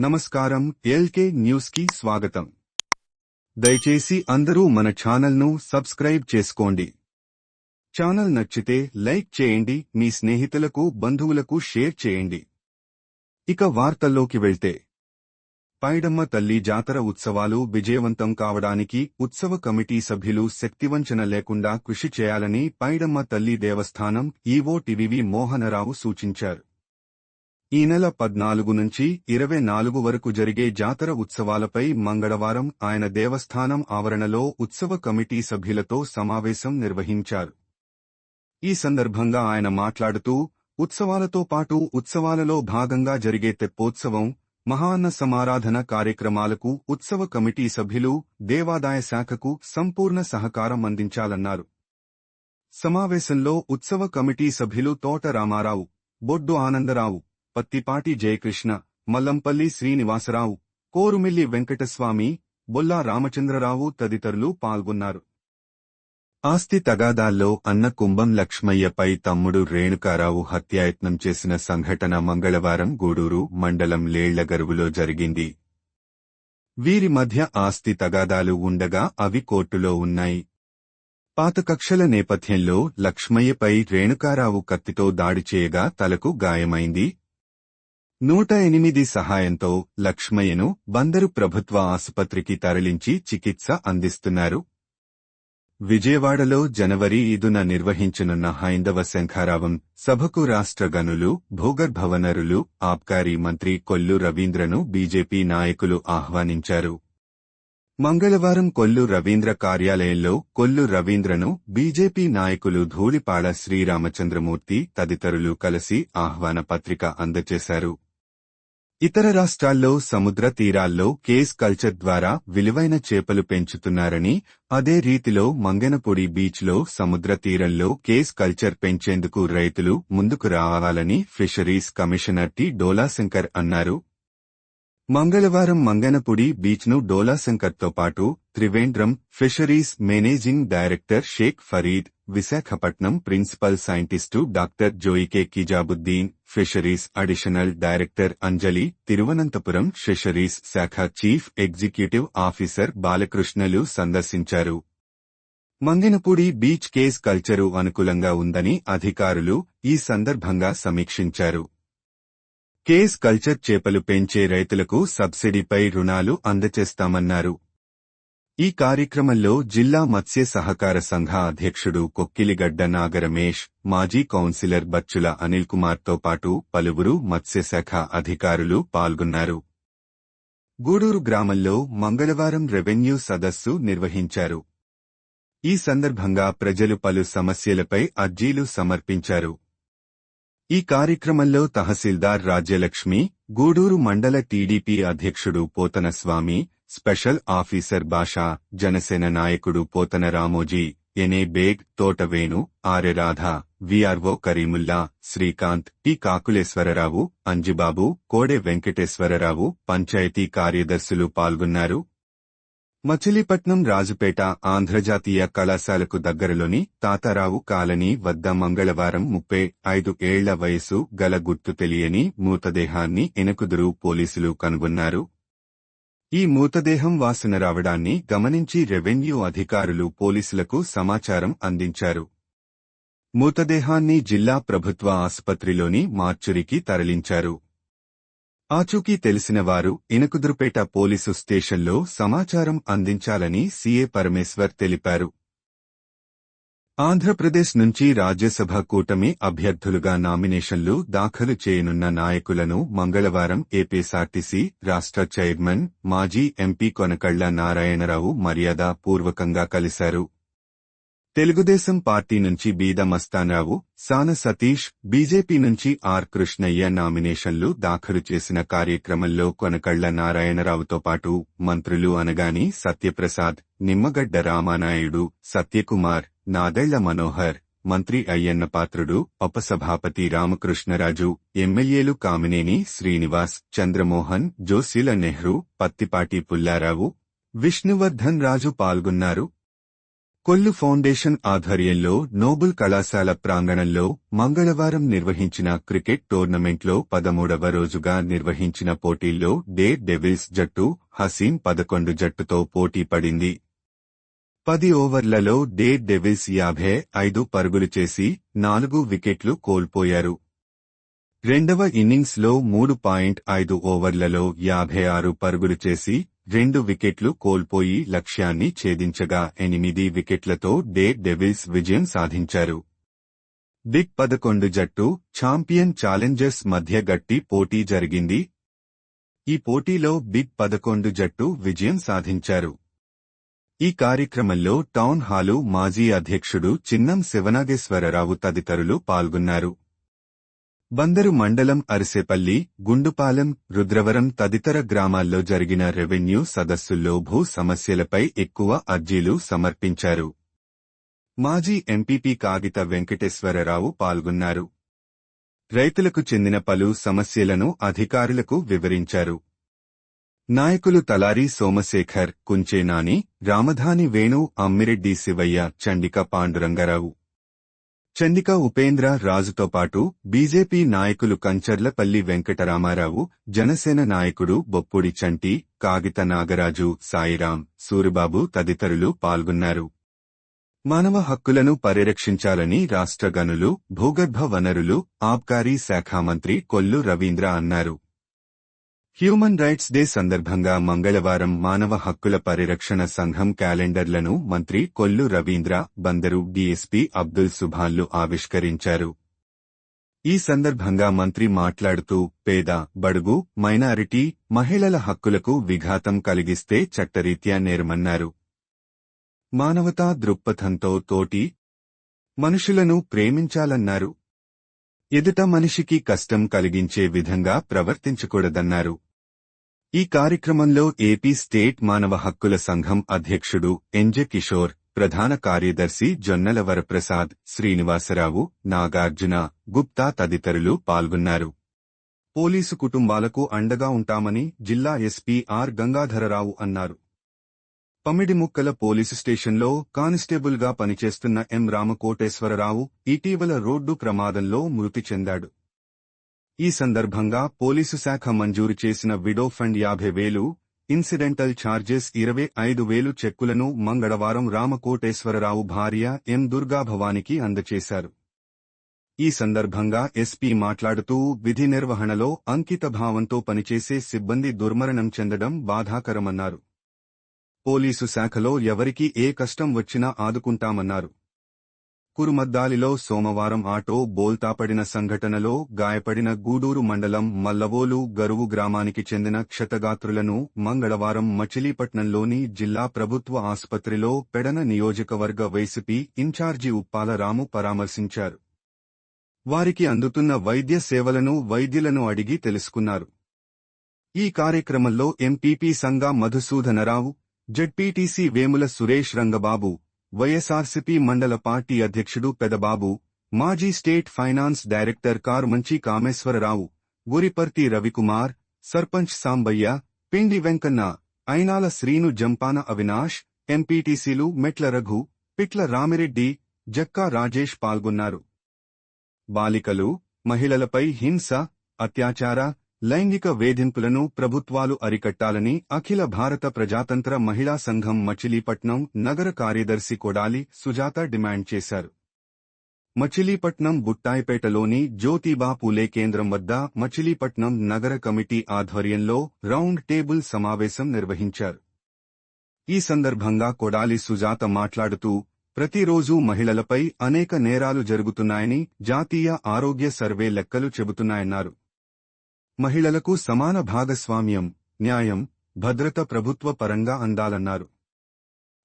నమస్కారం ఎల్కే న్యూస్కి స్వాగతం. దయచేసి అందరూ మన ఛానల్ను సబ్స్క్రైబ్ చేసుకోండి. ఛానల్ నచ్చితే లైక్ చేయండి మీ స్నేహితులకు బంధువులకు షేర్ చేయండి. ఇక వార్తల్లోకి వెళ్తే. పైడమ్మ తల్లి జాతర ఉత్సవాలు విజయవంతం కావడానికి ఉత్సవ కమిటీ సభ్యులు శక్తివంచన లేకుండా కృషి చేయాలని పైడమ్మ తల్లి దేవస్థానం ఈవో టివివి మోహనరావు సూచించారు. ఈ నెల పద్నాలుగు నుంచి ఇరవై నాలుగు వరకు జరిగే జాతర ఉత్సవాలపై మంగళవారం ఆయన దేవస్థానం ఆవరణలో ఉత్సవ కమిటీ సభ్యులతో సమావేశం నిర్వహించారు. ఈ సందర్భంగా ఆయన మాట్లాడుతూ ఉత్సవాలతో పాటు ఉత్సవాలలో భాగంగా జరిగే తెప్పోత్సవం మహాన్న సమారాధన కార్యక్రమాలకు ఉత్సవ కమిటీ సభ్యులు దేవాదాయ శాఖకు సంపూర్ణ సహకారం అందించాలన్నారు. సమావేశంలో ఉత్సవ కమిటీ సభ్యులు తోట రామారావు బొడ్డు ఆనందరావు పత్తిపాటి జయకృష్ణ మల్లంపల్లి శ్రీనివాసరావు కోరుమిల్లి వెంకటస్వామి బొల్లా రామచంద్రరావు తదితరులు పాల్గొన్నారు. ఆస్తి తగాదాల్లో అన్న కుంభం లక్ష్మయ్యపై తమ్ముడు రేణుకారావు హత్యాయత్నం చేసిన సంఘటన మంగళవారం గూడూరు మండలం లేళ్ళగరువులో జరిగింది. వీరి మధ్య ఆస్తి తగాదాలు ఉండగా అవి కోర్టులో ఉన్నాయి. పాతకక్షల నేపథ్యంలో లక్ష్మయ్యపై రేణుకారావు కత్తితో దాడి చేయగా తలకు గాయమైంది. నూట ఎనిమిది సహాయంతో లక్ష్మయ్యను బందరు ప్రభుత్వ ఆసుపత్రికి తరలించి చికిత్స అందిస్తున్నారు. విజయవాడలో జనవరి ఐదున నిర్వహించనున్న హైందవ శంఖారావం సభకు రాష్ట్ర గనులు భూగర్భవనరులు ఆబ్కారీ మంత్రి కొల్లు రవీంద్రను బీజేపీ నాయకులు ఆహ్వానించారు. మంగళవారం కొల్లు రవీంద్ర కార్యాలయంలో కొల్లు రవీంద్రను బీజేపీ నాయకులు ధూళిపాడ శ్రీరామచంద్రమూర్తి తదితరులు కలిసి ఆహ్వాన పత్రిక అందజేశారు. ఇతర రాష్ట్రాల్లో సముద్ర తీరాల్లో కేస్ కల్చర్ ద్వారా విలువైన చేపలు పెంచుతున్నారని అదే రీతిలో మంగనపొడి బీచ్లో సముద్ర తీరంలో కేస్ కల్చర్ పెంచేందుకు రైతులు ముందుకు రావాలని ఫిషరీస్ కమిషనర్ టి. డోలాశంకర్ అన్నారు. మంగళవారం మంగనపుడి బీచ్ను డోలాశంకర్తో పాటు Trivandrum fisheries managing director Shaik Farid Visakhapatnam principal scientist doctor జోయికే కిజాబుద్దీన్ fisheries additional director Anjali Thiruvananthapuram fisheries శాఖ చీఫ్ ఎగ్జిక్యూటివ్ ఆఫీసర్ బాలకృష్ణలు సందర్శించారు. మంగినపూడి బీచ్ కేస్ కల్చరు అనుకూలంగా ఉందని అధికారులు ఈ సందర్భంగా సమీక్షించారు. కేస్ కల్చర్ చేపలు పెంచే రైతులకు సబ్సిడీపై రుణాలు అందచేస్తామన్నారు. ఈ కార్యక్రమంలో జిల్లా మత్స్య సహకార సంఘ అధ్యక్షుడు కొక్కిలిగడ్డ నాగరమేష్ మాజీ కౌన్సిలర్ బచ్చుల అనిల్ కుమార్తో పాటు పలువురు మత్స్యశాఖ అధికారులు పాల్గొన్నారు. గూడూరు గ్రామంలో మంగళవారం రెవెన్యూ సదస్సు నిర్వహించారు. ఈ సందర్భంగా ప్రజలు పలు సమస్యలపై అర్జీలు సమర్పించారు. ఈ కార్యక్రమంలో తహసీల్దార్ రాజ్యలక్ష్మి గూడూరు మండల టీడీపీ అధ్యక్షుడు పోతన స్వామి స్పెషల్ ఆఫీసర్ భాషా జనసేన నాయకుడు పోతన రామోజీ ఎనే బేగ్ తోటవేణు ఆర్యరాధ విఆర్ఓ కరీముల్లా శ్రీకాంత్ టి కాకులేశ్వరరావు అంజిబాబు కోడె వెంకటేశ్వరరావు పంచాయతీ కార్యదర్శులు పాల్గొన్నారు. మచిలీపట్నం రాజుపేట ఆంధ్రజాతీయ కళాశాలకు దగ్గరలోని తాతారావు కాలనీ వద్ద మంగళవారం ముప్పై ఐదు ఏళ్ళ వయసు గల గుర్తు తెలియని మృతదేహాన్ని ఎనకుదురు పోలీసులు కనుగొన్నారు. ఈ మృతదేహం వాసన రావడాన్ని గమనించి రెవెన్యూ అధికారులు పోలీసులకు సమాచారం అందించారు. మృతదేహాన్ని జిల్లా ప్రభుత్వ ఆసుపత్రిలోని మార్చురికి తరలించారు. ఆచూకీ తెలిసిన వారు ఇనకుదురుపేట పోలీసు స్టేషన్లో సమాచారం అందించాలని సీఏ పరమేశ్వర్ తెలిపారు. ఆంధ్రప్రదేశ్ నుంచి రాజ్యసభ కూటమి అభ్యర్థులుగా నామినేషన్లు దాఖలు చేయనున్న నాయకులను మంగళవారం ఏపీఎస్ఆర్టీసీ రాష్ట్ర చైర్మన్ మాజీ ఎంపీ కొనకళ్ళ నారాయణరావు మర్యాద పూర్వకంగా కలిశారు. తెలుగుదేశం పార్టీ నుంచి బీద మస్తానరావు సాన సతీష్ బీజేపీ నుంచి ఆర్ కృష్ణయ్య నామినేషన్లు దాఖలు చేసిన కార్యక్రమంలో కొనకళ్ళ నారాయణరావుతో పాటు మంత్రులు అనగాని సత్యప్రసాద్ నిమ్మగడ్డ రామానాయుడు సత్యకుమార్ నాదళ్ళ మనోహర్ మంత్రి అయ్యన్న పాత్రుడు ఉపసభాపతి రామకృష్ణరాజు ఎమ్మెల్యేలు కామినేని శ్రీనివాస్ చంద్రమోహన్ జోసిల నెహ్రూ పత్తిపాటి పుల్లారావు విష్ణువర్ధన్ రాజు పాల్గొన్నారు. కొల్లు ఫౌండేషన్ ఆధ్వర్యంలో నోబుల్ కళాశాల ప్రాంగణంలో మంగళవారం నిర్వహించిన క్రికెట్ టోర్నమెంట్లో పదమూడవ రోజుగా నిర్వహించిన పోటీల్లో డే డెవిల్స్ జట్టు హసీన్ పదకొండు జట్టుతో పోటీ పడింది. పది ఓవర్లలో డే డెవిల్స్ యాభై ఐదు పరుగులు చేసి నాలుగు వికెట్లు కోల్పోయారు. రెండవ ఇన్నింగ్స్లో మూడు పాయింట్ ఐదు ఓవర్లలో యాభై ఆరు పరుగులు చేసి రెండు వికెట్లు కోల్పోయి లక్ష్యాన్ని ఛేదించగా ఎనిమిది వికెట్లతో డే డెవిల్స్ విజయం సాధించారు. బిగ్ పదకొండు జట్టు ఛాంపియన్ ఛాలెంజర్స్ మధ్య గట్టి పోటీ జరిగింది. ఈ పోటీలో బిగ్ పదకొండు జట్టు విజయం సాధించారు. ఈ కార్యక్రమంలో టౌన్ హాలు మాజీ అధ్యక్షుడు చిన్నం శివనాగేశ్వరరావు తదితరులు పాల్గొన్నారు. బందరు మండలం అరిసెపల్లి గుండుపాలెం రుద్రవరం తదితర గ్రామాల్లో జరిగిన రెవెన్యూ సదస్సుల్లో భూ సమస్యలపై ఎక్కువ అర్జీలు సమర్పించారు. మాజీ ఎంపీపీ కాగిత వెంకటేశ్వరరావు పాల్గొన్నారు. రైతులకు చెందిన పలు సమస్యలను అధికారులకు వివరించారు. నాయకులు తలారి సోమశేఖర్ కుంచేనాని రామధాని వేణు అమ్మిరెడ్డి శివయ్య చండిక పాండురంగరావు చందిక ఉపేంద్ర రాజుతో పాటు బీజేపీ నాయకులు కంచర్లపల్లి వెంకటరామారావు జనసేన నాయకుడు బొప్పుడి చంటి కాగిత నాగరాజు సాయిరాం సూరిబాబు తదితరులు పాల్గొన్నారు. మానవ హక్కులను పరిరక్షించాలని రాష్ట్ర గనులు భూగర్భ వనరులు ఆబ్కారీ శాఖ మంత్రి కొల్లు రవీంద్ర అన్నారు. హ్యూమన్ రైట్స్ డే సందర్భంగా మంగళవారం మానవ హక్కుల పరిరక్షణ సంఘం క్యాలెండర్లను మంత్రి కొల్లు రవీంద్ర బందరు డీఎస్పీ అబ్దుల్ సుభాన్లు ఆవిష్కరించారు. ఈ సందర్భంగా మంత్రి మాట్లాడుతూ పేద బడుగు మైనారిటీ మహిళల హక్కులకు విఘాతం కలిగిస్తే చట్టరీత్యా నేరమన్నారు. మానవతా దృక్పథంతో తోటి మనుషులను ప్రేమించాలన్నారు. ఎదుట మనిషికి కష్టం కలిగించే విధంగా ప్రవర్తించకూడదన్నారు. ఈ కార్యక్రమంలో ఏపీ స్టేట్ మానవ హక్కుల సంఘం అధ్యక్షుడు ఎన్జె కిషోర్ ప్రధాన కార్యదర్శి జొన్నల వరప్రసాద్ శ్రీనివాసరావు నాగార్జున గుప్తా తదితరులు పాల్గొన్నారు. పోలీసు కుటుంబాలకు అండగా ఉంటామని జిల్లా ఎస్పీ ఆర్ గంగాధరరావు అన్నారు. పమిడిముక్కల పోలీసు స్టేషన్లో కానిస్టేబుల్గా పనిచేస్తున్న ఎం రామకోటేశ్వరరావు ఇటీవల రోడ్డు ప్రమాదంలో మృతి చెందాడు. ఈ సందర్భంగా పోలీసు శాఖ మంజూరు చేసిన విడో ఫండ్ యాభై వేలు ఇన్సిడెంటల్ ఛార్జెస్ ఇరవై ఐదు వేలు చెక్కులను మంగళవారం రామకోటేశ్వరరావు భార్య ఎం దుర్గాభవానికి అందచేశారు. ఈ సందర్భంగా ఎస్పీ మాట్లాడుతూ విధి నిర్వహణలో అంకిత భావంతో పనిచేసే సిబ్బంది దుర్మరణం చెందడం బాధాకరమన్నారు. పోలీసు శాఖలో ఎవరికి ఏ కష్టం వచ్చినా ఆదుకుంటామన్నారు. కురుమద్దాలిలో సోమవారం ఆటో బోల్తాపడిన సంఘటనలో గాయపడిన గూడూరు మండలం మల్లవోలు గరువు గ్రామానికి చెందిన క్షతగాత్రులను మంగళవారం మచిలీపట్నంలోని జిల్లా ప్రభుత్వ ఆసుపత్రిలో పెడన నియోజకవర్గ వైసీపీ ఇన్ఛార్జి ఉప్పాల రాము పరామర్శించారు. వారికి అందుతున్న వైద్య సేవలను వైద్యులను అడిగి తెలుసుకున్నారు. ఈ కార్యక్రమంలో MPP Sanga Madhusudanarao ZPTC Vemula Suresh Rangababu YSRCP మండల పార్టీ అధ్యక్షుడు పెదబాబు మాజీ state finance director Karumanchi Kameswararao Guriparthi Ravikumar sarpanch Sambaiah Pindi Venkanna Ainala Srinu Jampana Avinash ఎంపీటీసీలు మెట్ల రఘు పిట్ల రామిరెడ్డి జక్కా రాజేష్ పాల్గొన్నారు. బాలికలు మహిళలపై హింస అత్యాచార లైంగిక వేధింపులను ప్రభుత్వాలు అరికట్టాలని అఖిల భారత ప్రజాతంత్ర మహిళా సంఘం మచిలీపట్నం నగర కార్యదర్శి కొడాలి సుజాత డిమాండ్ చేశారు. మచిలీపట్నం బుట్టాయిపేటలోని జ్యోతిబా పూలే కేంద్రం వద్ద మచిలీపట్నం నగర కమిటీ ఆధ్వర్యంలో రౌండ్ టేబుల్ సమావేశం నిర్వహించారు. ఈ సందర్భంగా కొడాలి సుజాత మాట్లాడుతూ ప్రతిరోజూ మహిళలపై అనేక నేరాలు జరుగుతున్నాయని జాతీయ ఆరోగ్య సర్వే లెక్కలు చెబుతున్నాయన్నారు. మహిళలకు సమాన భాగస్వామ్యం న్యాయం భద్రత ప్రభుత్వ పరంగా అందాలన్నారు.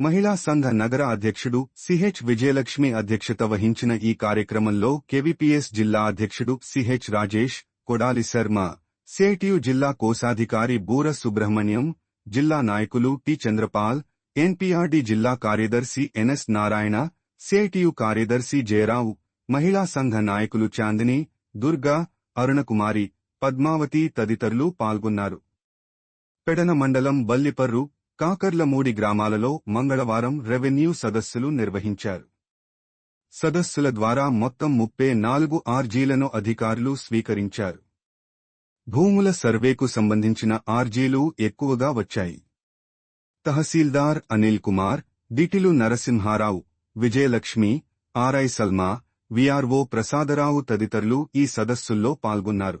మహిళా సంఘ నగర అధ్యక్షుడు సిహెచ్ విజయలక్ష్మి అధ్యక్షత వహించిన ఈ కార్యక్రమంలో కెవిపిఎస్ జిల్లా అధ్యక్షుడు సిహెచ్ రాజేష్ కొడాలి శర్మ సేటియు జిల్లా కోశాధికారి బూర సుబ్రహ్మణ్యం జిల్లా నాయకులు టి చంద్రపాల్ ఎన్పీఆర్డి జిల్లా కార్యదర్శి ఎన్ఎస్ నారాయణ సేటియు కార్యదర్శి జయరావు మహిళా సంఘ నాయకులు చాందిని దుర్గా అరుణకుమారి పద్మావతి తదితరులు పాల్గొన్నారు. పెడన మండలం బల్లిపర్రు కాకర్లమూడి గ్రామాలలో మంగళవారం రెవెన్యూ సదస్సులు నిర్వహించారు. సదస్సుల ద్వారా మొత్తం ముప్పై నాలుగు ఆర్జీలను అధికారులు స్వీకరించారు. భూముల సర్వేకు సంబంధించిన ఆర్జీలు ఎక్కువగా వచ్చాయి. తహసీల్దార్ అనిల్ కుమార్ డిటిలు నరసింహారావు విజయలక్ష్మి ఆర్ఐ సల్మా విఆర్ఓ ప్రసాదరావు తదితరులు ఈ సదస్సుల్లో పాల్గొన్నారు.